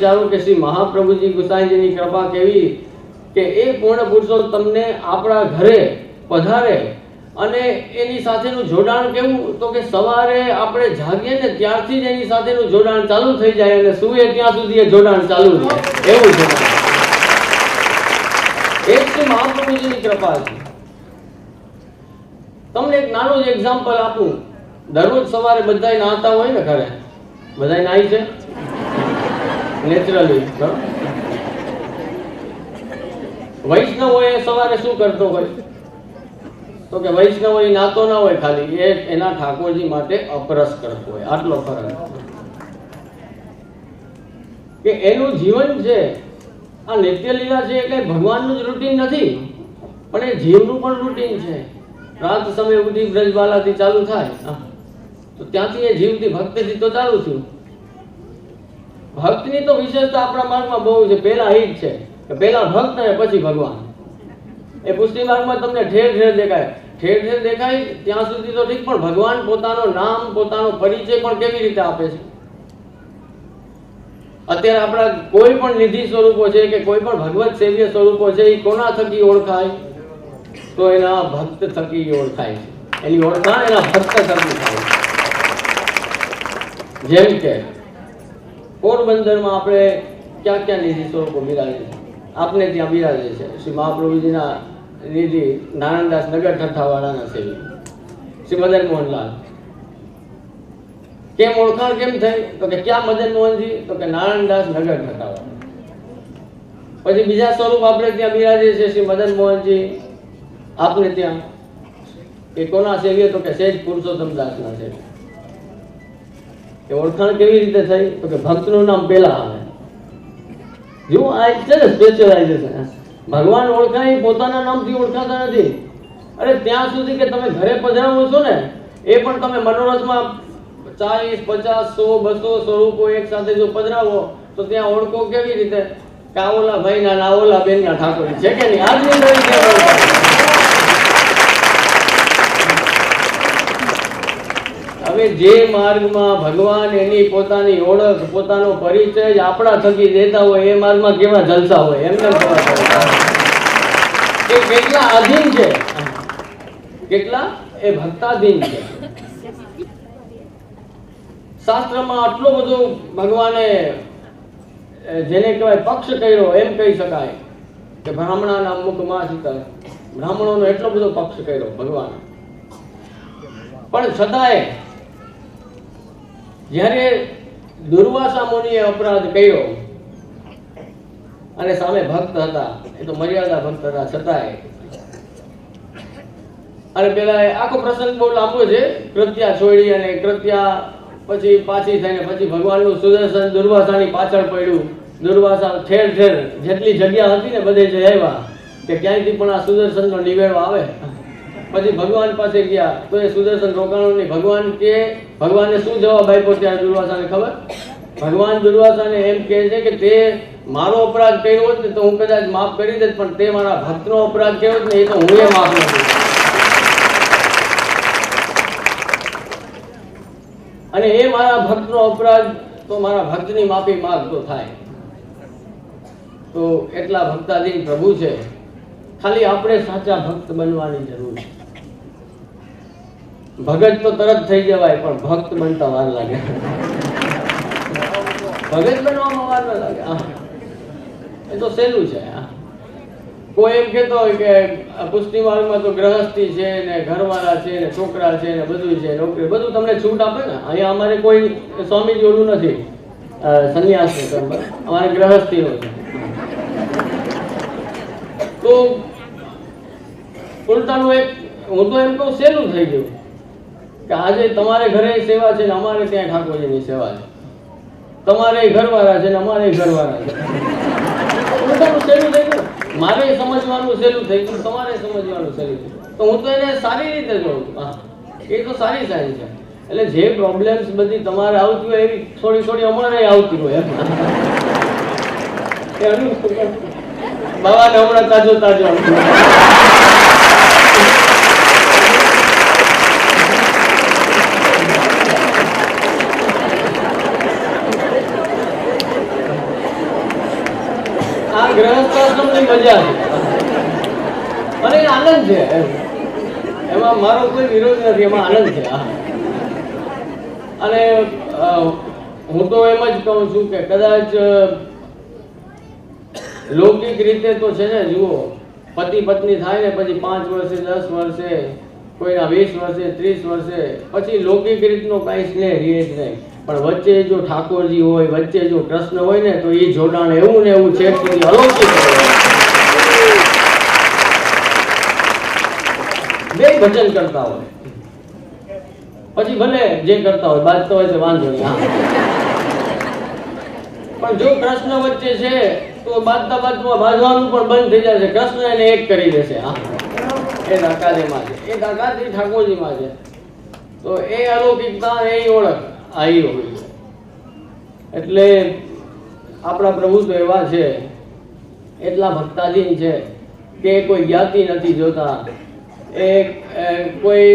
વિચારું કે શ્રી મહાપ્રભુજી ગુસાઈજીની કૃપા કેવી કે એ પૂર્ણ પુરુષો તમને આપણા ઘરે પધારે અને એની સાથેનું જોડાણ કેવું? તો કે સવારે આપણે જાગીએ ને ત્યારથી જ એની સાથેનું જોડાણ ચાલુ થઈ જાય અને સુએ ત્યાં સુધી એ જોડાણ ચાલુ રહે. એવું જોડાણ એક શ્રી મહાપ્રભુજીની કૃપા છે. તમને એક નાનું એક્ઝામ્પલ આપું. દરરોજ સવારે બધાય નાહતા હોય ને ઘરે? બધાય નાહી છે? નેચરલી વૈષ્ણવ હોય સવારે શું કરતો હોય? તો કે વૈષ્ણવ એ નાતો ના હોય ખાલી, એ એના ઠાકોરજી માટે અપરસ કરતો હોય. આટલો ફરક. કે એનું જીવન છે, આ નિત્ય લીલા છે એ કઈ ભગવાનનું જ રૂટીન નથી, પણ એ જીવનું પણ રૂટીન છે. રાત સમય ઉઠી બ્રજબાલાથી ચાલુ થાય. તો ત્યાંથી એ જીવથી ભક્તિથી તો ચાલુ થયું. ભક્તની તો વિશેષતા આપણા માર્ગમાં બહુ છે. પહેલા એ છે કે પહેલા ભક્ત અને પછી ભગવાન. એ પુષ્ટિ માર્ગમાં તમને ઠેર ઠેર દેખાય. ઠેર ઠેર દેખાય, ત્યાં સુધી તો ઠીક, પણ ભગવાન પોતાનો નામ, પોતાનો પરિચય પણ કેવી રીતે આપે છે? અત્યારે આપણા કોઈ પણ નિધિ સ્વરૂપો છે કે કોઈ પણ ભગવત સેવ્ય સ્વરૂપો છે, એ કોના થકી ઓળખાય? તો એના ભક્ત થકી ઓળખાય છે. એની ઓળખાણ એના ભક્ત થકી થાય જેમ કે પોરબંદરમાં આપણે ક્યાં ક્યાં નિધિ સ્વરૂપો બિરાજે છે? આપને ત્યાં બિરાજે છે. શ્રી મહાપ્રભુજીના નિધિ નારાયણદાસ નગર ઠઠ્ઠાવાળાના સેવી. શ્રી મદન મોહનલાલ. કેમ ઓળખાણ કેમ થઈ? તો કે ક્યાં મદન મોહનજી? તો કે નારાયણદાસ નગર ઠઠ્ઠાવાળા પછી બીજા સ્વરૂપ આપણે ત્યાં બિરાજે છે શ્રી મદન મોહનજી. આપને ત્યાં. એ કોના સેવીએ તો કે સેજ પુરુષોત્તમ દાસના સેવી એ ઓળખાણ કેવી રીતે થઈ? તો કે ભક્તનું નામ પહેલા આવે. જો આ છે ને સ્પેશિયલાઇઝેશન ભગવાન ઓળખાય પોતાના નામથી ઓળખાતા નથી. અરે, ત્યાં સુધી કે તમે ઘરે પધરાવો છો ને, એ પણ તમે મનોરથમાં ચાલીસ, પચાસ, સો, બસો સ્વરૂપો એક સાથે જો પધરાવો, તો ત્યાં ઓળખો કેવી રીતે? કે આ ઓલા ભાઈના ના ઓલા બેનના ઠાકોર છે કે નહીં? આજની હવે જે માર્ગમાં ભગવાન એની પોતાની ઓળખ, પોતાનો પરિચય આપણા થકી દેતા હોય, એ માર્ગમાં કેવા જલસા હોય? એમને કેટલા અધીન છે? કેટલા? એ ભક્તાધીન છે. શાસ્ત્રમાં આટલો બધો ભગવાને જેને કહેવાય પક્ષ કર્યો, એમ કહી શકાય કે બ્રાહ્મણાના મુખમાં શીતળ બ્રાહ્મણોનો એટલો બધો પક્ષ કર્યો ભગવાન. પણ છતાંય જ્યારે દુર્વાસા મુનિએ અપરાધ કર્યો અને સામે ભક્ત હતા, એ તો મર્યાદા ભક્ત હતા છતાંય. અને પેલા આખો પ્રસંગ બહુ લાંબો છે, કૃત્યા છોડી અને કૃત્યા પછી પાછી થઈને પછી ભગવાનનું સુદર્શન દુર્વાસાની પાછળ પડ્યું. દુર્વાસા ઠેર ઠેર જેટલી જગ્યા હતી ને બધે જઈ આવ્યા, કે ક્યાંયથી પણ આ સુદર્શનનો નિવેડો આવે. પછી ભગવાન પાસે ગયા, તો એ સુદર્શન રોકાણો ને ભગવાન કે ભગવાને શું જવાબ આપ્યો ત્યારે દુર્વાસાને ખબર? ભગવાન દુર્વાસાને એમ કહે છે કે તે મારો અપરાધ કર્યો હોત ને તો હું કદાચ માફ કરી દેત પણ તે મારા ભક્તનો અપરાધ કર્યો ને એ તો હું એ માફ નથી અને એ મારા ભક્તનો અપરાધ, તો મારા ભક્તની માફી માગતો થાય. તો એટલા ભક્તાધીન પ્રભુ છે. ખાલી આપણે સાચા ભક્ત બનવાની જરૂર છે. ભગત તો તરત થઈ જવાય, પણ ભક્ત બનતા વાર લાગે. ભગત બનવામાં વાર ના લાગે. એ તો સહેલું છે. કોઈ એમ કહેતો હોય કે પુષ્ટિ માર્ગમાં તો ગ્રહસ્થી છે ને ઘરવાળા છે ને છોકરા છે ને બધું છે, નોકરી બધું તમને છૂટ આપે ને? અહીંયા અમારે કોઈ સ્વામી જોડું નથી સંન્યાસ અમારે ગ્રહસ્થીનો છે. તો ઉલટાનું એક, હું તો એમ કહું, સહેલું થઈ ગયું. કે આજે તમારે ઘરે સેવા છે ને અમારે ત્યાં ઠાકોરજીની સેવા છે. તમારે ઘરવાળા છે ને અમારે ઘરવાળા છે. મારે સમજવાનું સહેલું થઈ ગયું, તમારે સમજવાનું સહેલું થઈ તો હું તો એને સારી રીતે જોઉં હા, એ તો સારી સારી છે. એટલે જે પ્રોબ્લેમ્સ બધી તમારે આવતી હોય એવી થોડી થોડી અમારે આવતી હોય એ બાબાને હમણાં તાજો તાજો આ ગ્રહસ્થાશ્રમની કહું છું કે કદાચ લૌકિક રીતે તો છે ને, જુઓ, પતિ પત્ની થાય ને પછી પાંચ વર્ષે, દસ વર્ષે, કોઈના વીસ વર્ષે, ત્રીસ વર્ષે, પછી લૌકિક રીતનો કાંઈ સ્નેહ રહે જ નહીં. પણ વચ્ચે જો ઠાકોરજી હોય, વચ્ચે જો કૃષ્ણ હોય ને, તો એ જોડાણ એવું ને એવું છે અલૌકિક હોય. બે ભજન કરતા હોય. પછી ભલે જે કરતા હોય, બાજતો હોય તો વાંધો નહીં. પણ જો કૃષ્ણ વચ્ચે છે, તો બાજતા બાજતા ભાજવાનું પણ બંધ થઈ જશે કૃષ્ણ એને એક કરી દેશે, હા. એ દાકાદીમાં છે. એ દાકાદી ઠાકોરજીમાં છે. તો એ અલૌકિકતા એ ઓળખ આવી હોય એટલે આપણા પ્રભુ તો એવા છે, એટલા ભક્તાધીન છે કે કોઈ જ્ઞાતિ નથી જોતા. એ કોઈ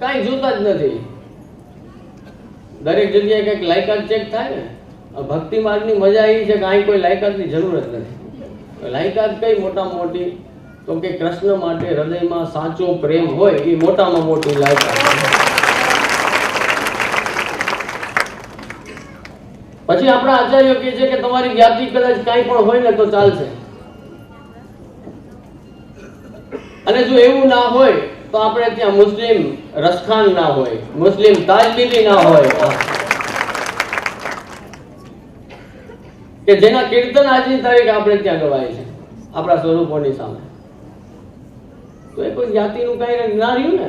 કાંઈ જોતા જ નથી. દરેક જગ્યાએ કંઈક લાયકાત ચેક થાય ને ભક્તિ માર્ગની મજા એ છે કે અહીં કોઈ લાયકાતની જરૂર જ નથી. લાયકાત કઈ મોટા મોટી? તો કે કૃષ્ણ માટે હૃદયમાં સાચો પ્રેમ હોય એ મોટામાં મોટી લાયકાત પછી આપણા આચાર્યો કહે છે કે તમારી જ્ઞાતિ કદાચ કાંઈ પણ હોય ને તો ચાલશે. અને જો એવું ના હોય, તો આપણે ત્યાં મુસ્લિમ રસખાન ના હોય, મુસ્લિમ તાજબીબી ના હોય. કે જેના કીર્તન આજની તારીખ આપણે ત્યાં ગવાય છે, આપણા સ્વરૂપોની સામે. તો એ કોઈ જાતિનું કઈ ના રહ્યું ને?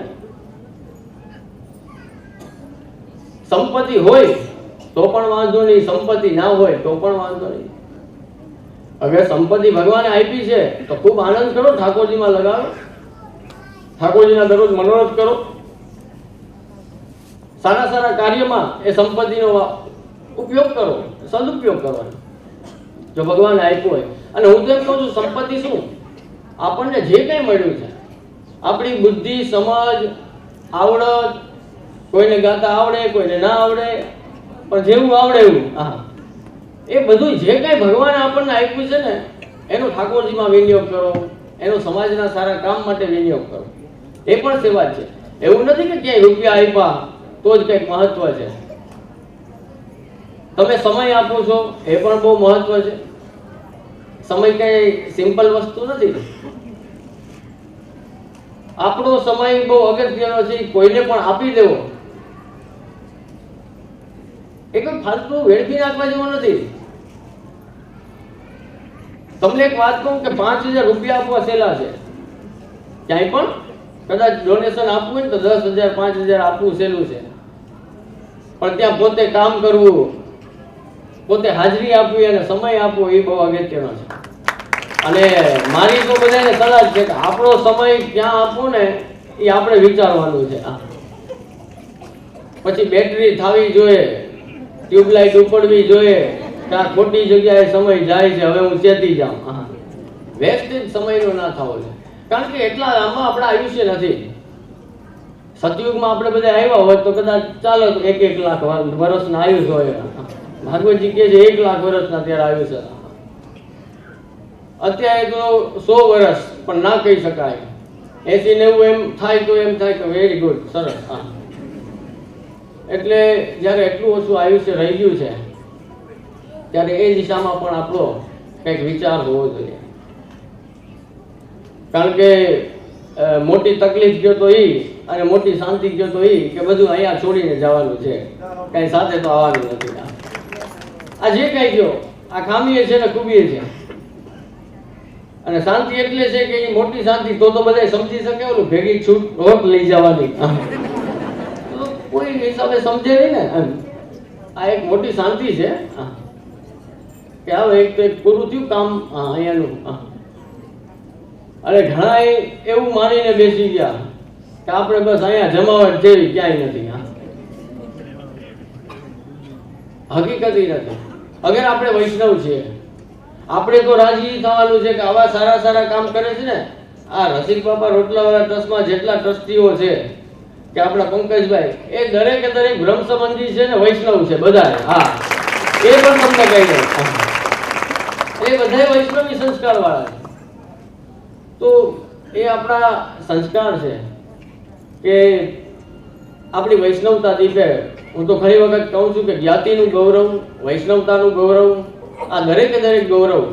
સંપત્તિ હોય, તો પણ વાંધો નહીં. સંપત્તિ ના હોય, તો પણ વાંધો નહીં. હવે સંપત્તિ ભગવાને આપી છે, તો ખૂબ આનંદ કરો, ઠાકોરજીમાં લગાવો ઠાકોરજીના દરરોજ મનોરથ કરો. સારા સારા કાર્યમાં એ સંપત્તિનો ઉપયોગ કરો, સદુપયોગ કરવાનો. જો ભગવાને આપ્યો હોય. અને હું તો એમ કહું છું, સંપત્તિ શું? આપણને જે કંઈ મળ્યું છે, આપણી બુદ્ધિ, સમજ, આવડત, કોઈને ગાતા આવડે, કોઈને ના આવડે, પણ જેવું આવડે એવું. હા એ બધું જે કાંઈ ભગવાને આપણને આપ્યું છે ને, એનો ઠાકોરજીમાં વિનિયોગ કરો, એનો સમાજના સારા કામ માટે વિનિયોગ કરો. એ પણ સેવા છે. એવું નથી કે ક્યાંય રૂપિયા આપ્યા, તો જ કંઈક મહત્વ છે. તમે સમય આપો છો, એ પણ બહુ મહત્વ છે. સમય કઈ સિમ્પલ વસ્તુ નથી. આપણો સમય બહુ અગત્યનો છે, કોઈને પણ આપી દેવો. એ કોઈ ફાલતુ વેડફી નાખવા જેવો નથી. તમને એક વાત કહું કે પાંચ હજાર રૂપિયા આપવા સહેલા છે. ક્યાંય પણ? કદાચ ડોનેશન આપવું હોય ને તો દસ હજાર, પાંચ હજાર આપવું સહેલું છે. પણ ત્યાં પોતે કામ કરવું, પોતે હાજરી આપવી અને સમય આપવો એ બહુ અગત્યનો છે. અને મારી તો બધાને સલાહ છે કે આપણો સમય ક્યાં આપવો ને એ આપણે વિચારવાનું છે. પછી બેટરી થાવી જોઈએ, ટ્યુબલાઇટ ઉપડવી જોઈએ કે આ ખોટી જગ્યાએ સમય જાય છે હવે હું ચેતી જાઉં. વેસ્ટેજ સમયનો ના થવો છે. કારણ કે એટલા લાંબા આપણા આયુષ્ય નથી. સતયુગમાં આપણે બધા આવ્યા હોત તો કદાચ ચાલો એક એક લાખ વર્ષના આયુષ હોય. ભાગવતજી કહે છે એક લાખ વર્ષના ત્યારે આયુષ્ય. અત્યારે તો સો વર્ષ પણ ના કહી શકાય. એસી નેવું એમ થાય તો એમ થાય કે વેરી ગુડ સરસ. હા. એટલે જ્યારે એટલું ઓછું આયુષ્ય રહી ગયું છે ત્યારે એ દિશામાં પણ આપણો કંઈક વિચાર હોવો જોઈએ. કારણ કે મોટી તકલીફ ગયો તો એ અને મોટી શાંતિ ગયો તો એ કે બધું અહીંયા છોડીને જવાનું છે. કઈ સાથે તો આવવાનું નથી આ જે કઈ ગયો, આ ખામીએ છે ને ખૂબીએ છે. અને શાંતિ એટલે છે કે એ મોટી શાંતિ તો તો બધા સમજી શકે, ઓલું ભેગી છૂટ રોટ લઈ જવાની. કોઈ હિસાબે સમજે નહીં ને. આ એક મોટી શાંતિ છે. હા. કે હવે એક તો એક પૂરું થયું કામ અહીંયાનું અરે ઘણા એવું માનીને બેસી ગયા કે આપણે બસ અહીંયા જમાવટ જેવી ક્યાંય નથી હકીકત નથી. અગર આપણે વૈષ્ણવ છીએ, આપણે તો રાજી થવાનું છે કે આવા સારા સારા કામ કરે છે ને, આ રસિક બાપા રોટલાવાળા ટ્રસ્ટમાં જેટલા ટ્રસ્ટીઓ છે કે આપણા પંકજભાઈ, એ દરેકે દરેક બ્રહ્મ સંબંધી છે ને વૈષ્ણવ છે બધા હા. એ પણ તમને કહી દઉં. એ બધા વૈષ્ણવી સંસ્કાર વાળા છે. તો એ આપણા સંસ્કાર છે કે આપણી વૈષ્ણવતા દીપે હું તો ઘણી વખત કહું છું કે જ્ઞાતિનું ગૌરવ, વૈષ્ણવતાનું ગૌરવ, આ દરેકે દરેક ગૌરવ,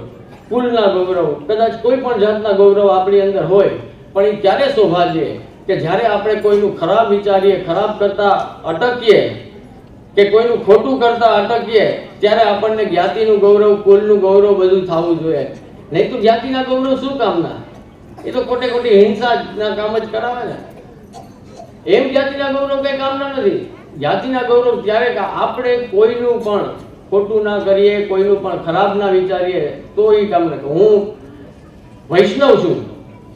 કુલના ગૌરવ, કદાચ કોઈ પણ જાતના ગૌરવ આપણી અંદર હોય, પણ એ ક્યારે શોભા કે જ્યારે આપણે કોઈનું ખરાબ વિચારીએ, ખરાબ કરતા અટકીએ કે કોઈનું ખોટું કરતા અટકીએ, ત્યારે આપણને જ્ઞાતિનું ગૌરવ કુલનું ગૌરવ બધું થવું જોઈએ. નહીં તો જ્ઞાતિના ગૌરવ શું કામના? એ તો ખોટે ખોટી હિંસાના કામ જ કરાવે ને. એમ જ્ઞાતિના ગૌરવ કઈ કામના નથી. જ્ઞાતિના ગૌરવ ત્યારે આપણે કોઈનું પણ ખોટું ના કરીએ, કોઈનું પણ ખરાબ ના વિચારીએ, તો એ કામ નથી. હું વૈષ્ણવ છું.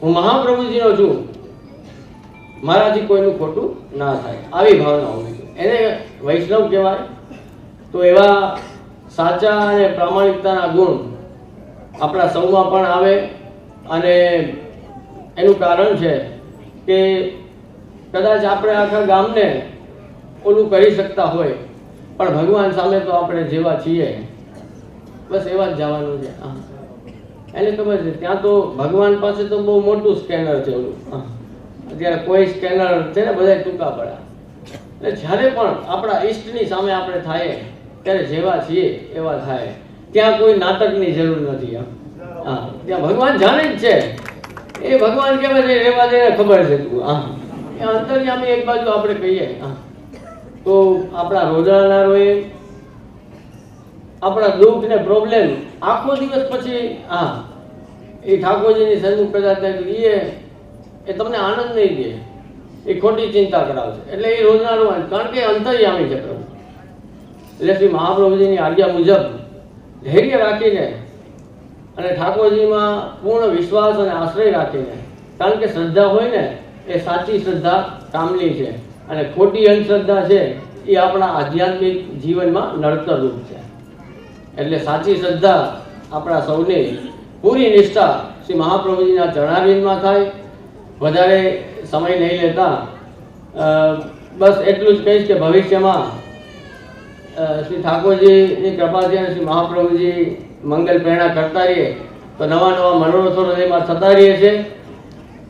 હું મહાપ્રભુજીનો છું. મારાથી કોઈનું ખોટું ના થાય. આવી ભાવના હોવી એને વૈષ્ણવ કહેવાય. તો એવા સાચા અને પ્રામાણિકતાના ગુણ આપણા સૌમાં પણ આવે અને એનું કારણ છે કે કદાચ આપણે આખા ગામને ઓલું કરી શકતા હોય, પણ ભગવાન સામે તો આપણે જેવા છીએ. બસ એવા જ જવાનું છે. હા. એને ખબર છે, ત્યાં તો ભગવાન પાસે તો બહુ મોટું સ્કેનર છે ઓલું. અત્યારે કોઈ સ્કેનર છે ને બધા ટૂંકા પડ્યા. એટલે જ્યારે પણ આપણા ઈષ્ટની સામે આપણે થાય, ત્યારે જેવા છીએ એવા થાય. ત્યાં કોઈ નાટકની જરૂર નથી હા, ત્યાં ભગવાન જાણે જ છે. એ ભગવાન કહેવાય છે, રેવા જઈને ખબર છે તું. હા. એ અંતર્યામી એક બાજુ આપણે કહીએ. હા. તો આપણા રોજાનારોએ આપણા દુઃખ ને પ્રોબ્લેમ આખો દિવસ પછી, હા, એ ઠાકોરજીની સન્મુખ કદાચ થાય એ તમને આનંદ નહીં દે. એ ખોટી ચિંતા કરાવશે એટલે એ રોજનારો કારણ કે અંતર્યામી છે પ્રભુ. એટલે શ્રી મહાપ્રભુજીની આજ્ઞા મુજબ ધૈર્ય રાખીને અને ઠાકોરજીમાં પૂર્ણ વિશ્વાસ અને આશ્રય રાખીને, કારણ કે શ્રદ્ધા હોય ને, એ સાચી શ્રદ્ધા કામની છે અને ખોટી અંધશ્રદ્ધા છે, એ આપણા આધ્યાત્મિક જીવનમાં નડતરરૂપ છે. એટલે સાચી શ્રદ્ધા આપણા સૌની પૂરી નિષ્ઠા શ્રી મહાપ્રભુજીના ચરણારવિંદમાં થાય. વધારે સમય નહીં લેતા બસ એટલું જ કહીશ કે ભવિષ્યમાં શ્રી ઠાકોરજીની કૃપાથી અને શ્રી મહાપ્રભુજી મંગલ પ્રેરણા કરતા રહીએ, તો નવા નવા મનોરથો હૃદયમાં થતા રહીએ છે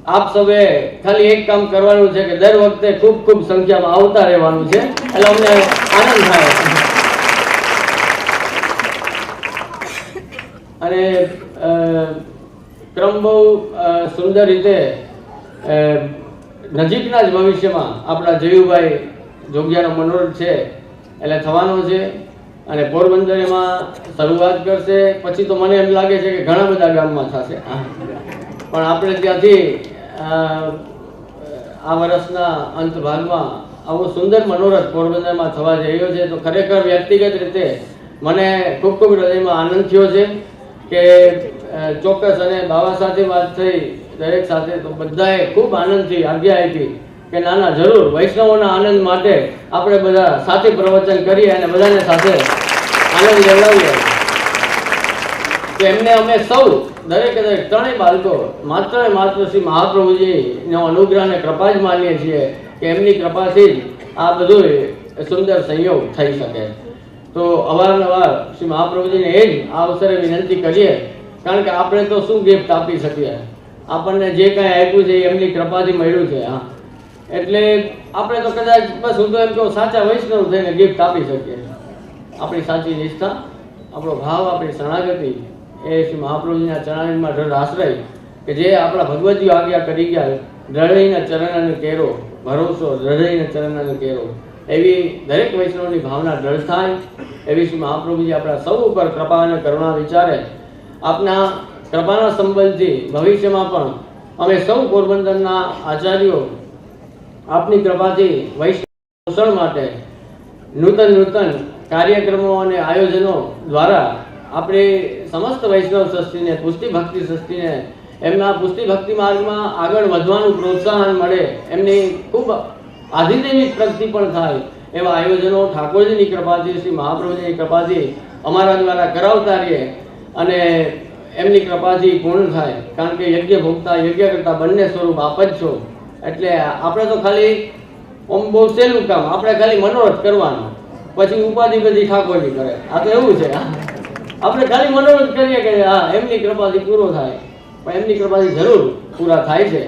આપ સૌએ ખાલી એક કામ કરવાનું છે કે દર વખતે ખૂબ ખૂબ સંખ્યામાં આવતા રહેવાનું છે. એટલે અમને આનંદ થાય. અને ક્રમ બહુ સુંદર રીતે નજીકના જ ભવિષ્યમાં આપણા જયુભાઈ જોગિયાનો મનોરથ છે, એટલે થવાનો છે અને પોરબંદર એમાં શરૂઆત કરશે. પછી તો મને એમ લાગે છે કે ઘણા બધા ગામમાં થશે. પણ આપણે ત્યાંથી આ વર્ષના અંત ભાગમાં આવો સુંદર મનોરથ પોરબંદરમાં થવા જઈ રહ્યો છે. તો ખરેખર વ્યક્તિગત રીતે મને ખૂબ ખૂબ હૃદયમાં આનંદ થયો છે કે ચોક્કસ અને બાબા સાથે વાત થઈ દરેક સાથે તો બધાએ ખૂબ આનંદથી આજ્ઞા આપી કે ના ના જરૂર વૈષ્ણવોના આનંદ માટે આપણે બધા સાથે પ્રવચન કરીએ અને બધાને સાથે આનંદ લેવડાવીએ. કે એમને અમે સૌ દરેકે દરેક ત્રણેય બાળકો માત્ર માત્ર શ્રી મહાપ્રભુજીનો અનુગ્રહ અને કૃપા જ માનીએ છીએ કે એમની કૃપાથી જ આ બધું સુંદર સંયોગ થઈ શકે. તો અવારનવાર શ્રી મહાપ્રભુજીને એ જ આ અવસરે વિનંતી કરીએ, કારણ કે આપણે તો શું ગિફ્ટ આપી શકીએ? આપણને જે કાંઈ આપ્યું છે એમની કૃપાથી મળ્યું છે, હા. એટલે આપણે તો કદાચ, બસ હું તો એમ કહું, સાચા વૈષ્ણવ થઈને ગિફ્ટ આપી શકીએ. આપણી સાચી નિષ્ઠા, આપણો ભાવ, આપણી શરણાગતિ એ શ્રી મહાપ્રભુજીના ચરણમાં દ્રઢ આશ્રય કે જે આપણા ભગવતીઓ આજ્ઞા કરી ગયા દ્રઢઈના ચરણને કેરો, ભરોસો દ્રઢઈના ચરણને કેરો. એવી દરેક વૈષ્ણવની ભાવના દ્રઢ થાય, એવી શ્રી મહાપ્રભુજી આપણા સૌ ઉપર કૃપા અને કરુણા વિચારે. આપના કૃપાના સંબંધથી ભવિષ્યમાં પણ અમે સૌ પોરબંદરના આચાર્યો આપની કૃપાથી પોષણ માટે નૂતન નૂતન કાર્યક્રમો અને આયોજનો દ્વારા આપણે સમસ્ત વૈષ્ણવ સૃષ્ટિને પુષ્ટિ ભક્તિ સૃષ્ટિને, એમના પુષ્ટિ ભક્તિ માર્ગમાં આગળ વધવાનું પ્રોત્સાહન મળે, એમની ખૂબ આધિદેવિક પ્રગતિ પણ થાય, એવા આયોજનો ઠાકોરજીની કૃપાથી, શ્રી મહાપ્રભુજીની કૃપાથી અમારા દ્વારા કરાવતા રહીએ અને એમની કૃપાથી પૂર્ણ થાય. કારણ કે યજ્ઞ ભોગતા યજ્ઞ કરતા બંને સ્વરૂપ આપ જ છો. એટલે આપણે તો ખાલી ઓમ બહુ સહેલું કામ. આપણે ખાલી મનોરથ કરવાનો. પછી ઉપાધિ બધી ઠાકોરજી કરે. આ તો એવું છે. આપણે ખાલી મનોરથ કરીએ કે હા, એમની કૃપાથી પૂરો થાય. પણ એમની કૃપાથી જરૂર પૂરા થાય છે.